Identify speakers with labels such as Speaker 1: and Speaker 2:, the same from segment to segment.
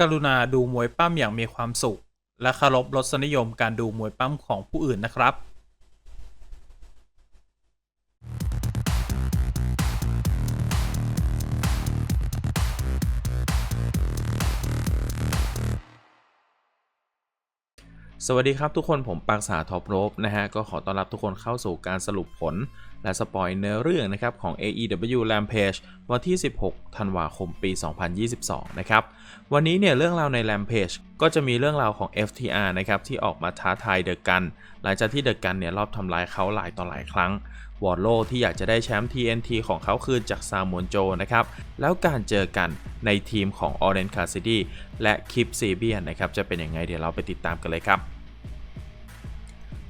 Speaker 1: กรุณาดูมวยปั้มอย่างมีความสุข และเคารพรสนิยมการดูมวยปั้มของผู้อื่นนะครับ
Speaker 2: สวัสดีครับทุกคนผมปังษาท็อปโรบนะฮะ ก็ขอต้อนรับทุกคนเข้าสู่การสรุปผล และสปอยเนื้อเรื่องนะครับ ของ AEW Rampage วันที่ 16 ธันวาคมปี 2022 นะครับ วันนี้เนี่ยเรื่องราวใน Rampage ก็จะมีเรื่องราวของ FTR นะครับ ที่ออกมาท้าทายเดอะกัน หลังจากที่เดอะกันเนี่ยรอบทำลายเขาหลายต่อหลายครั้งวอร์โลที่อยากจะได้แชมป์ TNT ของเขาคืนจากซามอนโจนะครับ แล้วการเจอกันในทีมของ Orange Cassidy และคิปซีเบียนนะครับ จะเป็นยังไงเดี๋ยวเราไปติดตามกันเลยครับ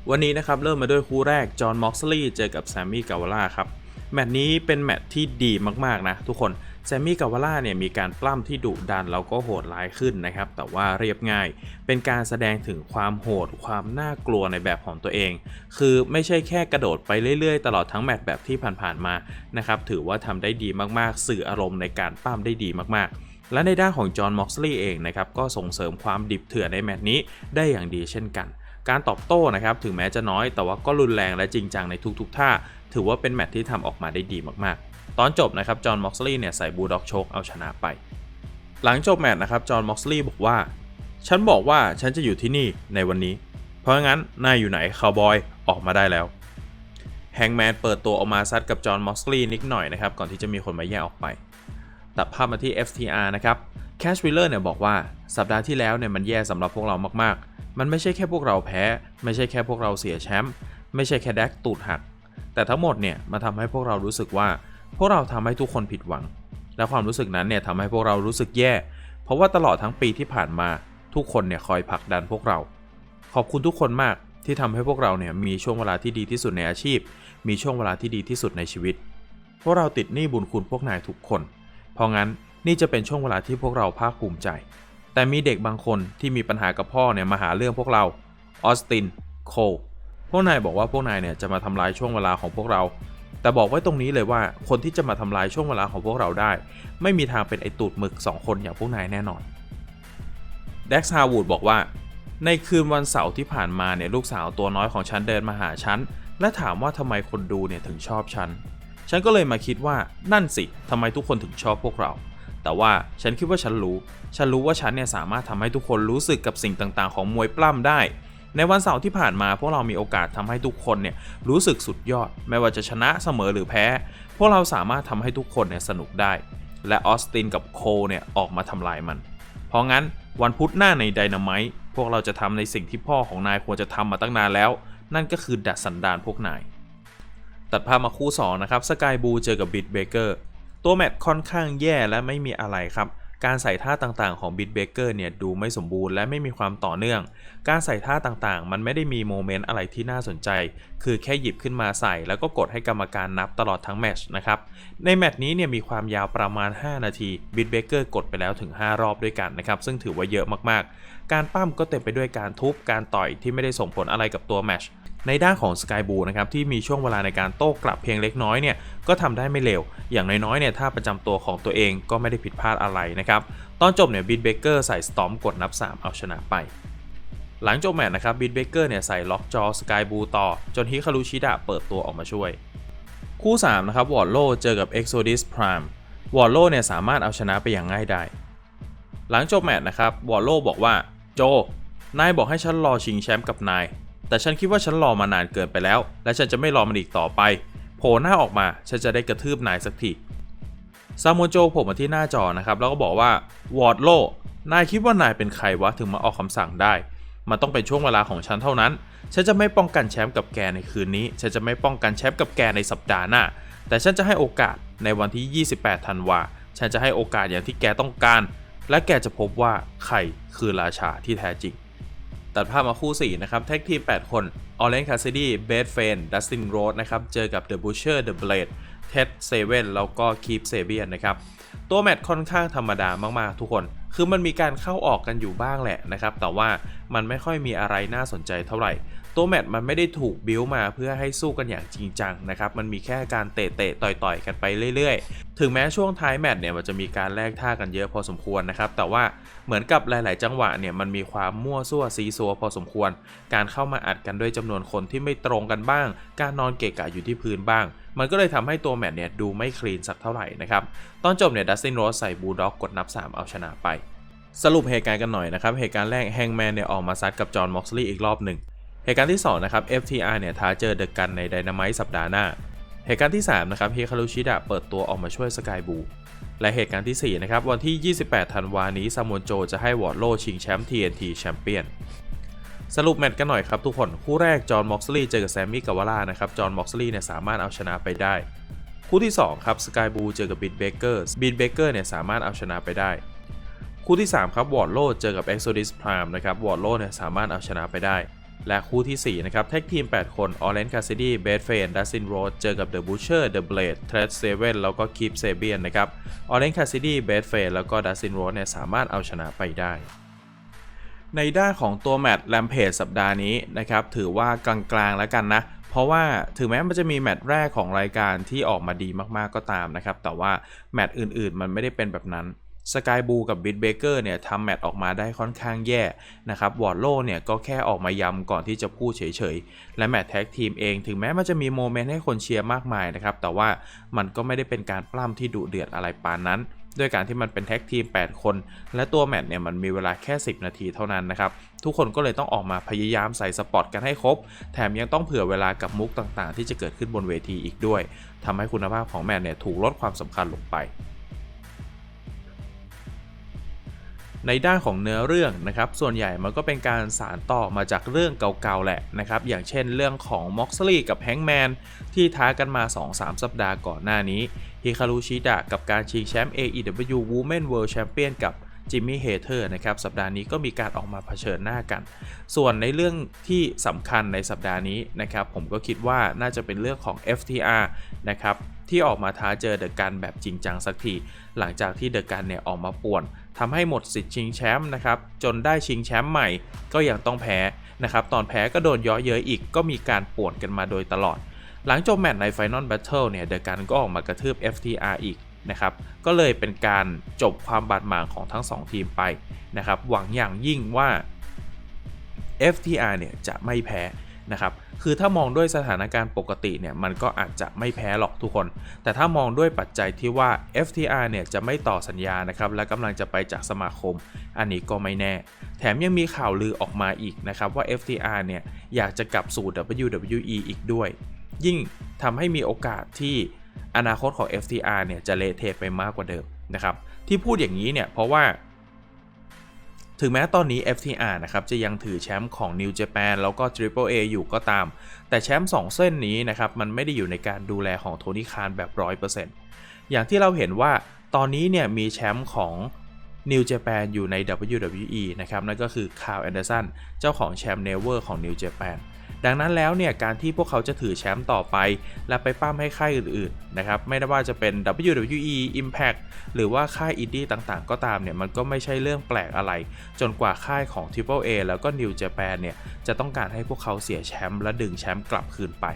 Speaker 2: วันนี้นะครับเริ่มมาด้วยคู่แรก จอห์น ม็อกซ์ลีย์เจอกับแซมมี่ กาวาล่าครับ แมตช์นี้เป็นแมตช์ที่ดีมาก ๆ นะ ทุกคน แซมมี่ กาวาล่าเนี่ยมีการปล้ำที่ดุดันแล้วก็โหดร้ายขึ้นนะครับ แต่ว่าเรียบง่าย เป็นการแสดงถึงความโหด ความน่ากลัวในแบบของตัวเอง คือไม่ใช่แค่กระโดดไปเรื่อย ๆ ตลอดทั้งแมตช์แบบที่ผ่าน ๆ มานะครับ ถือว่าทำได้ดีมากๆ สื่ออารมณ์ในการปล้ำได้ดีมาก ๆและในด้านของจอห์น ม็อกซ์ลีย์เองนะครับ ก็ส่งเสริมความดิบเถื่อนในแมตช์นี้ได้อย่างดีเช่นกัน การตอบโต้นะครับถึงแม้จะน้อยแต่ว่าก็รุนแรงและจริงจังในทุกๆท่า ถือว่าเป็นแมตช์ที่ทำออกมาได้ดีมากๆ ตอนจบนะครับจอห์นม็อกซ์ลีย์เนี่ยใส่บูลด็อกโชกเอาชนะไป หลังจบแมตช์นะครับจอห์นม็อกซ์ลีย์บอกว่า ฉันบอกว่าฉันจะอยู่ที่นี่ในวันนี้ เพราะงั้นนายอยู่ไหนคาวบอยออกมาได้แล้วแฮงแมนเปิดตัวออกมาซัดกับจอห์นม็อกซ์ลีย์นิดหน่อยนะครับก่อนที่จะมีคนมาแยกออกไปตัดภาพมาที่ FTR นะครับแคชวิลเลอร์เนี่ยบอกว่าสัปดาห์ที่แล้วเนี่ยมันแย่สำหรับพวกเรามากๆ มันไม่ใช่แค่พวกเราแพ้ ไม่ใช่แค่พวกเราเสียแชมป์ไม่ใช่แค่แดกตูดหัก แต่ทั้งหมดเนี่ยมาทำให้พวกเรารู้สึกว่า พวกเราทำให้ทุกคนผิดหวัง และความรู้สึกนั้นเนี่ยทำให้พวกเรารู้สึกแย่ เพราะว่าตลอดทั้งปีที่ผ่านมาทุกคนเนี่ยคอยผลักดันพวกเรา ขอบคุณทุกคนมากที่ทำให้พวกเราเนี่ยมีช่วงเวลาที่ดีที่สุดในอาชีพ มีช่วงเวลาที่ดีที่สุดในชีวิต พวกเราติดหนี้บุญคุณพวกนายทุกคน เพราะงั้นนี่จะเป็นช่วงเวลาที่พวกเราภาคภูมิใจ แต่มีเด็กบางคนที่มีปัญหากับพ่อเนี่ยมาหาเรื่องพวกเราออสตินโคลพวกนายบอกว่าพวกนายเนี่ยจะมาทำลายช่วงเวลาของพวกเรา แต่บอกไว้ตรงนี้เลยว่าคนที่จะมาทำลายช่วงเวลาของพวกเราได้ ไม่มีทางเป็นไอตูดหมึก 2 คนอย่างพวกนายแน่นอนแด็กซ์ฮาวูดบอกว่า ในคืนวันเสาร์ที่ผ่านมาเนี่ยลูกสาวตัวน้อยของฉันเดินมาหาฉัน และถามว่าทำไมคนดูเนี่ยถึงชอบฉัน ฉันก็เลยมาคิดว่านั่นสิทำไมทุกคนถึงชอบพวกเรา แต่ว่าฉันคิดว่าฉันรู้ ฉันรู้ว่าฉันเนี่ยสามารถทำให้ทุกคนรู้สึกกับสิ่งต่างๆ ของมวยปล้ำได้ ในวันเสาร์ที่ผ่านมาพวกเรามีโอกาสทำให้ทุกคนเนี่ยรู้สึกสุดยอด ไม่ว่าจะชนะเสมอหรือแพ้ พวกเราสามารถทำให้ทุกคนเนี่ยสนุกได้ และออสตินกับโคเนี่ยออกมาทำลายมัน เพราะงั้นวันพุธหน้าในไดนามต์พวกเราจะทำในสิ่งที่พ่อของนายควรจะทำมาตั้งนานแล้ว นั่นก็คือดัดสันดานพวกนาย ตัดภาพมาคู่2นะครับสกายบูเจอกับบิ t เบเกอร์ ตัวแมตช์ค่อนข้างแย่และไม่มีอะไรครับ การใส่ท่าต่างๆของบิ t เบเกอร์เนี่ยดูไม่สมบูรณ์และไม่มีความต่อเนื่อง การใส่ท่าต่างๆ มันไม่ได้มีโมเมนต์อะไรที่น่าสนใจ คือแค่หยิบขึ้นมาใส่แล้วก็กดให้กรรมการนับตลอดทั้งแมชนะครับ ในแมตช์นี้เนี่ยมีความยาวประมาณ 5 นาทีบิ t เบเกอร์กดไปแล้วถึง 5 รอบด้วยกันนะครับ ซึ่งถือว่าเยอะมากๆ การปั้มก็เต็มไปด้วยการทุบ การต่อยที่ไม่ได้ส่งผลอะไรกับตัวแมช ในด้านของ Sky Blue นะครับที่มีช่วงเวลาในการโต้กลับเพียงเล็กน้อยเนี่ยก็ทำได้ไม่เร็ว อย่างน้อยๆเนี่ยถ้าประจำตัวของตัวเองก็ไม่ได้ผิดพลาดอะไรนะครับตอนจบเนี่ยบิ t เบเกอร์ใส่สตอมกดนับ 3 เอาชนะไป หลังจบแมตช์นะครับบิ t เบเกอร์เนี่ยใส่ล็อกจอ Sky Blue ต่อ จนฮิคารุชิดะเปิดตัวออกมาช่วย คู่ 3 นะครับวอร์โลเจอกับ Exodus Prime วอร์โลเนี่ยสามารถเอาชนะไปอย่างง่ายไดายหลังจบแมตช์นะครับวอร์โลบอกว่าโจ นายบอกให้ฉันรอชิงแชมป์กับนาย แต่ฉันคิดว่าฉันรอมานานเกินไปแล้ว และฉันจะไม่รอมันอีกต่อไปโผล่หน้าออกมาฉันจะได้กระทืบนายสักทีซามโมโจโผล่มาที่หน้าจอนะครับ แล้วก็บอกว่าวอร์ดโลนายคิดว่านายเป็นใครวะถึงมาออกคำสั่งได้ มันต้องเป็นช่วงเวลาของฉันเท่านั้น ฉันจะไม่ป้องกันแชมป์กับแกในคืนนี้ ฉันจะไม่ป้องกันแชมป์กับแกในสัปดาห์หน้า แต่ฉันจะให้โอกาสในวันที่ 28 ธันวา ฉันจะให้โอกาสอย่างที่แกต้องการ และแกจะพบว่าใครคือราชาที่แท้จริง ตัดภาพมาคู่ 4 นะครับ แท็กทีม 8 คน ออเรนคาซิดี้เบดเฟนดัสตินโรสนะครับ เจอกับเดอะบูเชอร์เดอะเบลดเท็ดเซเว่นแล้วก็คีฟเซเบียนนะครับ ตัวแมตช์ค่อนข้างธรรมดามากๆทุกคน คือมันมีการเข้าออกกันอยู่บ้างแหละนะครับ แต่ว่ามันไม่ค่อยมีอะไรน่าสนใจเท่าไหร่ ตัวแมตช์มันไม่ได้ถูกบิวมาเพื่อให้สู้กันอย่างจริงจังนะครับ มันมีแค่การเตะเตะต่อยต่อยๆ กันไปเรื่อยๆ ถึงแม้ช่วงท้ายแมตช์เนี่ยมันจะมีการแลกท่ากันเยอะพอสมควรนะครับ แต่ว่าเหมือนกับหลาย ๆ จังหวะเนี่ยมันมีความมั่วซั่วซีซัวพอสมควร การเข้ามาอัดกันด้วยจำนวนคนที่ไม่ตรงกันบ้าง การนอนเกะกะอยู่ที่พื้นบ้าง มันก็เลยทำให้ตัวแมตช์เนี่ยดูไม่คลีนสักเท่าไหร่นะครับ ตอนจบเนี่ยดัสตินโรสใส่บูลด็อกกดนับ 3 เอาชนะไป สรุปเหตุการณ์กันหน่อยนะครับ เหตุการณ์แรกแฮงแมนเนี่ยออกมาซัดกับจอห์นม็อกซ์ลีย์อีกรอบหนึ่ง เหตุการณ์ที่2นะครับ FTR เนี่ยท้าเจอเดอะกันใน Dynamite สัปดาห์หน้า เหตุการณ์ที่3นะครับเฮคารุชิดะเปิดตัวออกมาช่วยสกายบูและเหตุการณ์ทีสี่4นะครับวันที่ 28 ธันวานี้ซามอนโจจะให้วอร์ดโลชิงแชมป์ TNT แชมเปี้ยน สรุปแมตช์กันหน่อยครับทุกคน คู่แรกจอห์นม็อกซ์ลีย์เจอกับแซมมี่กาวาล่านะครับจอห์นม็อกซ์ลีย์เนี่ยสามารถเอาชนะไปได้ คู่ที่ 2 ครับสกายบูเจอกับบิดเบเกอร์บิดเบเกอร์เนี่ยสามารถเอาชนะไปได้ คู่ที่ 3 ครับวอร์ดโลเจอกับ Exodus Prime นะครับวอร์ดโลเนี่ยสามารถเอาชนะไปได้ และคู่ที่ 4 นะครับแท็กทีม 8 คน Orange Cassidy, b a d f a n Dustin Rhodes เจอกับ The Butcher, The Blade, Threat Seven แล้วก็ Keep Sabian นะครับ Orange Cassidy, b a d f a n แล้วก็ Dustin Rhodes เนี่ยสามารถเอาชนะไปได้ ในด้านของตัวแมตช์แ m มเพจสัปดาห์นี้นะครับถือว่ากลางๆแล้วกันนะ เพราะว่าถึงแม้มันจะมีแมตช์แรกของรายการที่ออกมาดีมากๆก็ตามนะครับ แต่ว่าแมตช์อื่นๆ มันไม่ได้เป็นแบบนั้นสกายบูกับบิ t เบเกอร์เนี่ยทำแมตช์ออกมาได้ค่อนข้างแย่นะครับวอร์โลเนี่ยก็แค่ออกมาย้ำก่อนที่จะพูดเฉยๆ และแมตช์แท็กทีมเองถึงแม้มันจะมีโมเมนต์ให้คนเชียร์มากมายนะครับ แต่ว่ามันก็ไม่ได้เป็นการปล้ำที่ดุเดือดอะไรปานนั้น ด้วยการที่มันเป็นแท็กทีม 8 คน และตัวแมตช์เนี่ยมันมีเวลาแค่ 10 นาทีเท่านั้นนะครับทุกคนก็เลยต้องออกมาพยายามใส่สปอตกันให้ครบ แถมยังต้องเผื่อเวลากับมุกต่างๆ ที่จะเกิดขึ้นบนเวทีอีกด้วยทำให้คุณภาพของแมตช์เนี่ยถูกลดความสำคัญลงไป ในด้านของเนื้อเรื่องนะครับ ส่วนใหญ่มันก็เป็นการสารต่อมาจากเรื่องเก่าๆแหละนะครับ อย่างเช่นเรื่องของม็อกซลีกับแฮงแมนที่ท้ากันมา 2-3 สัปดาห์ก่อนหน้านี้ฮิคารุชิดะกับการชิงแชมป์ AEW Women World Champion กับจิมมี่เฮเทอร์นะครับสัปดาห์นี้ก็มีการออกมาเผชิญหน้ากัน ส่วนในเรื่องที่สำคัญในสัปดาห์นี้นะครับ ผมก็คิดว่าน่าจะเป็นเรื่องของ FTR นะครับที่ออกมาท้าเจอเดอะกันแบบจริงจังสักที หลังจากที่เดอะกันเนี่ยออกมาป่วน ทำให้หมดสิทธิ์ชิงแชมป์นะครับจนได้ชิงแชมป์ใหม่ก็ยังต้องแพ้นะครับตอนแพ้ก็โดนเย้อเย้ยอีกก็มีการปวนกันมาโดยตลอด หลังจบแมตช์ใน Final Battle เนี่ยเดอะกันก็ออกมากระทืบ FTR อีกนะครับก็เลยเป็นการจบความบาดหมางของทั้ง 2 ทีมไปนะครับหวังอย่างยิ่งว่า FTR เนี่ยจะไม่แพ้ นะครับคือถ้ามองด้วยสถานการณ์ปกติเนี่ยมันก็อาจจะไม่แพ้หรอกทุกคน แต่ถ้ามองด้วยปัจจัยที่ว่า FTR เนี่ยจะไม่ต่อสัญญานะครับและกำลังจะไปจากสมาคม อันนี้ก็ไม่แน่ แถมยังมีข่าวลือออกมาอีกนะครับว่า FTR เนี่ยอยากจะกลับสู่ WWE อีกด้วย ยิ่งทำให้มีโอกาสที่อนาคตของ FTR เนี่ยจะเละเทะไปมากกว่าเดิมนะครับที่พูดอย่างนี้เนี่ยเพราะว่า ถึงแม้ตอนนี้ FTR นะครับจะยังถือแชมป์ของ New Japan แล้วก็ Triple A อยู่ก็ตาม แต่แชมป์2เส้นนี้นะครับมันไม่ได้อยู่ในการดูแลของโทนี่คานแบบ 100%อย่างที่เราเห็นว่าตอนนี้เนี่ยมีแชมป์ของ New Japan อยู่ใน WWE นะครับนั่นก็คือคาร์ลแอนเดอร์สันเจ้าของแชมป์ Never ของ New Japan ดังนั้นแล้วเนี่ยการที่พวกเขาจะถือแชมป์ต่อไป และไปปั้มให้ค่ายอื่นๆนะครับไม่ได้ว่าจะเป็น WWE Impact หรือว่าค่ายอินดี้ต่างๆ ก็ตามเนี่ยมันก็ไม่ใช่เรื่องแปลกอะไร จนกว่าค่ายของ Triple A แล้วก็ New Japan เนี่ยจะต้องการให้พวกเขาเสียแชมป์และดึงแชมป์กลับคืนไป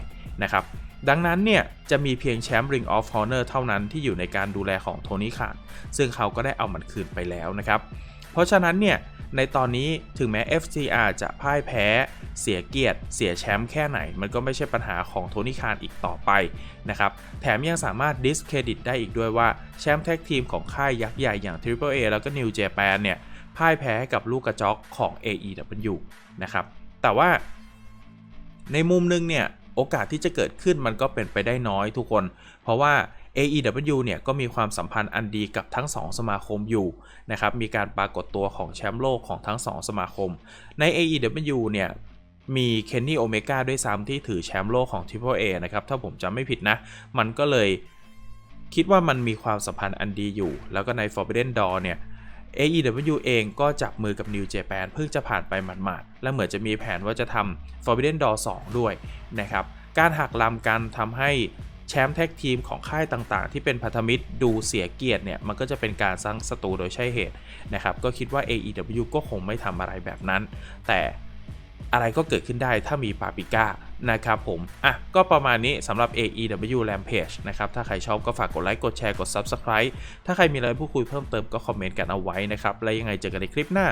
Speaker 2: นะครับดังนั้นเนี่ยจะมีเพียงแชมป์ Ring of Honor เท่านั้นที่อยู่ในการดูแลของโทนี่คานซึ่งเขาก็ได้เอามันคืนไปแล้วนะครับ เพราะฉะนั้นเนี่ยในตอนนี้ถึงแม้ FTR จะพ่ายแพ้ เสียเกียรติ เสียแชมป์แค่ไหน มันก็ไม่ใช่ปัญหาของโทนี่คานอีกต่อไปนะครับ แถมยังสามารถดิสเครดิตได้อีกด้วยว่า แชมป์แท็กทีมของค่ายยักษ์ใหญ่อย่าง Triple A แล้วก็ New Japan เนี่ย พ่ายแพ้กับลูกกระจอกของ AEW นะครับ แต่ว่าในมุมนึงเนี่ย โอกาสที่จะเกิดขึ้นมันก็เป็นไปได้น้อยทุกคน เพราะว่า AEW เนี่ยก็มีความสัมพันธ์อันดีกับทั้ง 2 สมาคมอยู่นะครับ มีการปรากฏตัวของแชมป์โลกของทั้ง 2 สมาคม ใน AEW เนี่ยมีเคนนี่โอเมก้าด้วยซ้ำที่ถือแชมป์โลกของ Triple A นะครับ ถ้าผมจำไม่ผิดนะ มันก็เลยคิดว่ามันมีความสัมพันธ์อันดีอยู่ แล้วก็ใน Forbidden Door เนี่ย AEW เองก็จับมือกับ New Japan เพิ่งจะผ่านไปหมาดๆ และเหมือนจะมีแผนว่าจะทำ Forbidden Door 2 ด้วยนะครับ การหักลำกันทำให้ แชมป์แท็กทีมของค่ายต่างๆ ที่เป็นพันธมิตรดูเสียเกียรติเนี่ย มันก็จะเป็นการสร้างศัตรูโดยใช่เหตุนะครับ ก็คิดว่า AEW ก็คงไม่ทำอะไรแบบนั้น แต่อะไรก็เกิดขึ้นได้ถ้ามีปาปิก้านะครับผม อะ ก็ประมาณนี้สำหรับ AEW Rampage นะครับ ถ้าใครชอบก็ฝากกดไลค์ กดแชร์ กด Subscribe ถ้าใครมีอะไรพูดคุยเพิ่มเติมก็คอมเมนต์กันเอาไว้นะครับ และยังไงเจอกันในคลิปหน้า